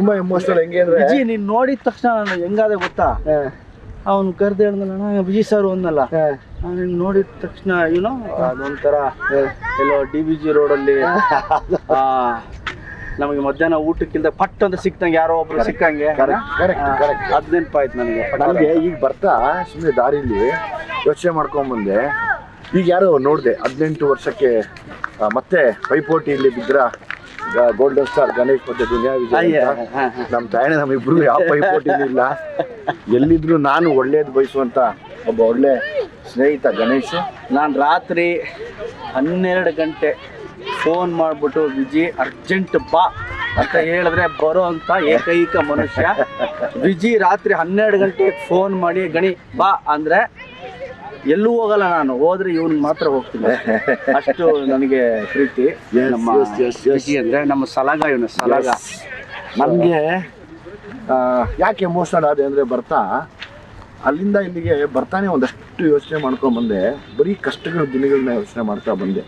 ತುಂಬಾ ಎಮೋಷನಲ್ ಹೆಂಗೆ ಅಂದ್ರೆ ವಿಜಿ ನೀನ್ ನೋಡಿದ ತಕ್ಷಣ ನಾನು ಹೆಂಗಾದೆ ಗೊತ್ತಾ? ಅವನು ಕರ್ದು ವಿಜಿ ಸರ್ ಒಂದಲ್ಲ. ನಾನು ನೋಡಿದ ತಕ್ಷಣ ಏನೋ ಅದೊಂಥರ ಎಲ್ಲೋ ಡಿ ವಿ ಜಿ ರೋಡಲ್ಲಿ ನಮಗೆ ಮಧ್ಯಾಹ್ನ ಊಟಕ್ಕಿಂತ ಪಟ್ ಅಂತ ಸಿಕ್ತಂಗೆ ಯಾರೋ ಒಬ್ರು ಸಿಕ್ಕಂಗೆ. ಅದ್ ನೆನಪಾಯ್ತು ನನಗೆ? ನನಗೆ ಈಗ ಬರ್ತಾ ಸುಮ್ಮನೆ ದಾರಿಲಿ ಯೋಚನೆ ಮಾಡ್ಕೊಂಬಂದೆ. ಈಗ ಯಾರೋ ನೋಡಿದೆ ಹದಿನೆಂಟು ವರ್ಷಕ್ಕೆ ಮತ್ತೆ ಪೈಪೋಟಿ ಇಲ್ಲಿ ಬಿದ್ರ ಗೋಲ್ಡನ್ ಸ್ಟಾರ್ ಗಣೇಶ್ ಮತ್ತೆ ದುನಿಯಾ ವಿಜಯ್ ನಮ್ಮ ತಾಯಣ ನಮ್ಮಿಬ್ರು ಯಾವ ಪೈಪೋಟಿ ಇಲ್ಲ ಎಲ್ಲಿದ್ರು ನಾನು ಒಳ್ಳೇದು ಬಯಸುವಂತ ಒಬ್ಬ ಒಳ್ಳೆ ಸ್ನೇಹಿತ ಗಣೇಶ್. ನಾನು ರಾತ್ರಿ ಹನ್ನೆರಡು ಗಂಟೆ ಫೋನ್ ಮಾಡಿಬಿಟ್ಟು ವಿಜಿ ಅರ್ಜೆಂಟ್ ಬಾ ಅಂತ ಹೇಳಿದ್ರೆ ಬರೋ ಅಂತ ಏಕೈಕ ಮನುಷ್ಯ. ವಿಜಿ ರಾತ್ರಿ ಹನ್ನೆರಡು ಗಂಟೆಗೆ ಫೋನ್ ಮಾಡಿ ಗಣಿ ಬಾ. ಅಂದ್ರೆ ಎಲ್ಲೂ ಹೋಗಲ್ಲ ನಾನು. ಹೋದ್ರೆ ಇವನ್ ಮಾತ್ರ ಹೋಗ್ತೀನಿ. ಅಷ್ಟು ನನಗೆ ಪ್ರೀತಿ. ನಮ್ಮ ಅಂದ್ರೆ ನಮ್ಮ ಸಲಗ ಇವನು ಸಲಗ. ನನಗೆ ಯಾಕೆ ಎಮೋಷನಲ್ ಆದೆ ಅಂದರೆ ಬರ್ತಾ ಅಲ್ಲಿಂದ ಇಲ್ಲಿಗೆ ಬರ್ತಾನೆ ಒಂದಷ್ಟು ಯೋಚನೆ ಮಾಡ್ಕೊಂಡ್ ಬಂದೆ. ಬರೀ ಕಷ್ಟಗಳ ದಿನಗಳನ್ನ ಯೋಚನೆ ಮಾಡ್ತಾ ಬಂದೆ.